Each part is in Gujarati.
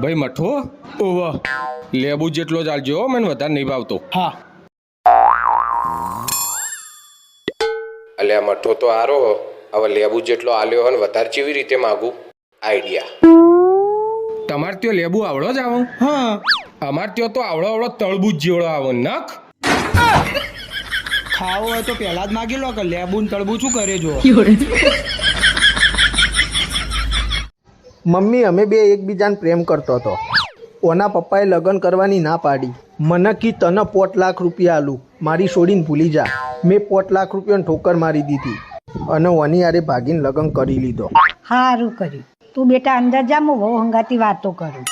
ભાઈ મઠો? ઓવા. લેબુ જેટલો જ આલજો મને વધારે નહીં ભાવતો. હા. અલ્યા મઠો તો આરો હવે લેબુ જેટલો આલ્યો હોય વધારે ચેવી રીતે માગું? આઈડિયા. તમાર ત્યાં લેબુ આવડો જ આવો. હા. અમાર ત્યાં તો આવડો આવડો તળબૂજ જેવડો આવો નખ. ખાવો હોય તો પહેલા જ માગી લો કે લેબુ ને તળબુ શું કરે જો? મમ્મી, અમે બે એકબીજાને પ્રેમ કરતો હતો. ઓના પપ્પાએ લગ્ન કરવાની ના પાડી. મને કી તને પોટ લાખ રૂપિયા આલું. મારી છોડીને ભૂલી જા. મેં પોટ લાખ રૂપિયાની ઠોકર મારી દીધી. અને ઓની આરે ભાગીને લગ્ન કરી લીધો. સારું કર્યું. તું બેટા અંદર જા, હું બહુ હંગાતી વાતો કરું.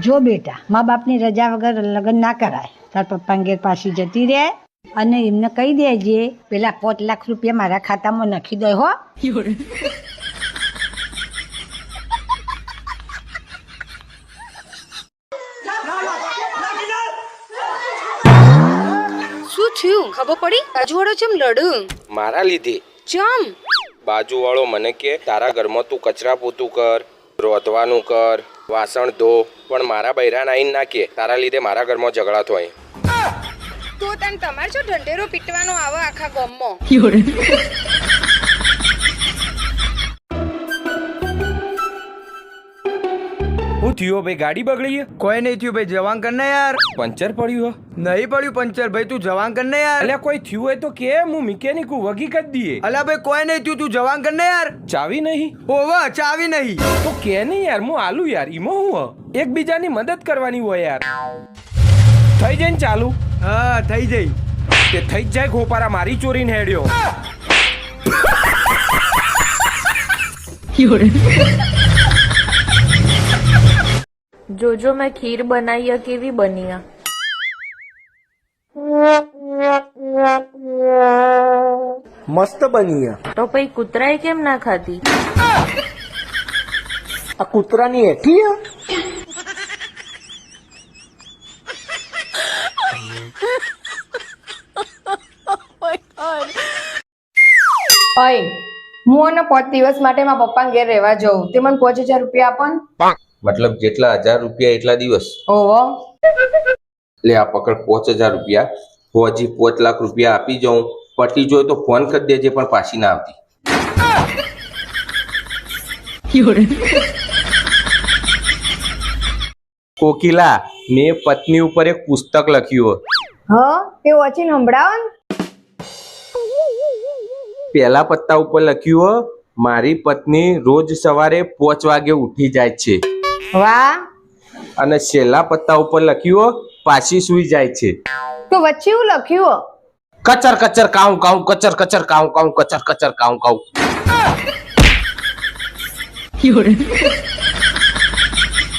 જો બેટા, મા બાપની રજા વગર લગ્ન ના કરાય. તાર પપ્પા ઘેર પાછી જતી રહે. અને એમને કહી દેજે પેલા પાંચ લાખ રૂપિયા મારા ખાતામાં નાખી દે હો. શું થયું? ખબર પડી? બાજુવાળો ચમ લડું મારા લીધે. ચમ? બાજુવાળો મને કે તારા ઘરમાં તું કચરા પોતું કર રોધવાનું કર વાસણ ધો પણ મારા બૈરા નાઈન ના કે. તારા લીધે મારા ઘરમાં ઝઘડા થાય. તો તને તમારે જો ઢંઢેરો પીટવાનો આવો આખા ગામમાં. હું થયો ભાઈ ગાડી બગડી કોઈ નહીં થયું ભાઈ જવાન કર ને યાર. પંચર પડ્યું નહીં પડ્યું પંચર ભાઈ તું જવાન કર ને યાર. અલ્યા કોઈ થયું હોય તો કે હું મિકેનિક હું વગી કરી દઈએ. અલ્યા ભાઈ કોઈ નહીં થયું તું જવાન કર ને યાર. ચાવી નહીં? ઓવા ચાવી નહીં. તો કે નહીં યાર હું આલુ યાર ઈમો હું હો? એકબીજાની મદદ કરવાની હોય યાર. થઈ જાય ને ચાલુ? હા થઈ જઈ તે થઈ જ જાય ખોપારા મારી ચોરીને હેડ્યો. જોજો મેં ખીર બનાવી કેવી બની મસ્ત બની તો પછી કૂતરાએ કેમ ના ખાધી? આ કૂતરાની હેઠી હું અને પાંચ દિવસ માટે મારા પપ્પા ઘેર રહેવા જઉં. તે મને પાંચ હજાર રૂપિયા આપો ને. મતલબ જેટલા હજાર રૂપિયા એટલા દિવસ. ઓહો. લે આ પકડ પાંચ હજાર રૂપિયા. હું હજી પાંચ લાખ રૂપિયા આપી જાઉં. પટી જોઈ તો ફોન કરી દેજે પણ પાછી ના આવતી. કોકિલા મેં પત્ની ઉપર એક પુસ્તક લખ્યું હ તે વચીને સંભળાવો ને. પહેલા પત્તા ઉપર લખ્યું હો, મારી પત્ની રોજ સવારે પાંચ વાગે ઉઠી જાય છે. વાહ. અને છેલ્લા પત્તા ઉપર લખ્યું હો, પાછી સૂઈ જાય છે. તો વચ્ચે એવું લખ્યું હો. કચર કચર કાઉ કાઉ કચર કચર કાઉ કાઉ કચર કચર કાઉ કાઉ.